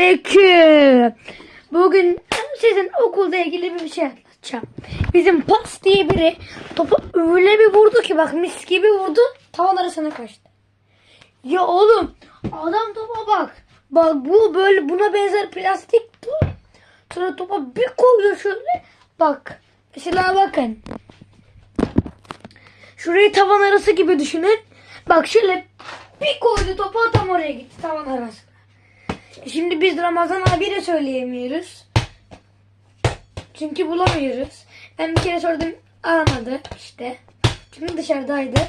Aleyküm. Bugün sizin okulda ilgili bir şey anlatacağım. Bizim pas diye biri topu öyle bir vurdu ki bak mis gibi vurdu tavan arasına kaçtı. Ya oğlum adam topa bak. Bak bu böyle buna benzer plastik top. Sonra topa bir koyuyor şöyle. Bak. Mesela bakın. Şurayı tavan arası gibi düşünün. Bak şöyle bir koydu topa tam oraya gitti tavan arasına. Şimdi biz Ramazan abiyle söyleyemiyoruz. Çünkü bulamıyoruz. Ben bir kere sordum alamadı işte. Çünkü dışarıdaydı.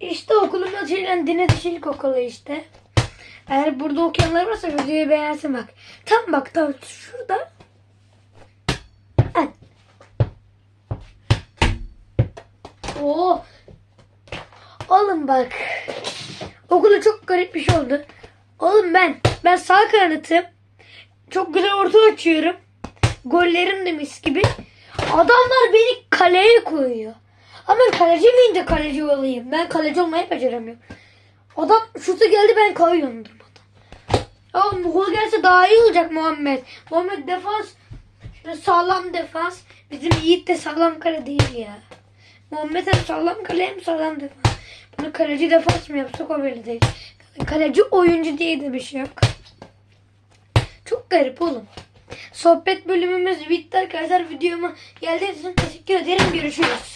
İşte okulun açılan Dine Dişilik Okulu işte. Eğer burada okuyanlar varsa videoyu beğensin bak. Tam bak tam şurada. Evet. Oo. Oğlum bak. Okulda çok garip bir şey oldu. Oğlum ben ben sağ kanatım. Çok güzel orta açıyorum. Gollerim de mis gibi. Adamlar beni kaleye koyuyor. Ama kaleci miyim de kaleci olayım? Ben kaleci olmayı beceremiyorum. Adam şutu geldi ben kayıyorum durmadan. Ya bu gol gelse daha iyi olacak Muhammed. Muhammed defans sağlam defans. Bizim Yiğit de sağlam kale değil ya. Muhammed hem sağlam kale hem sağlam defans. Bunu kaleci defans mı yapsak o belli değil. Kaleci oyuncu diye de bir şey yok. Çok garip oğlum. Sohbet bölümümüz bitti arkadaşlar. Videoma geldiğiniz için teşekkür ederim. Görüşürüz.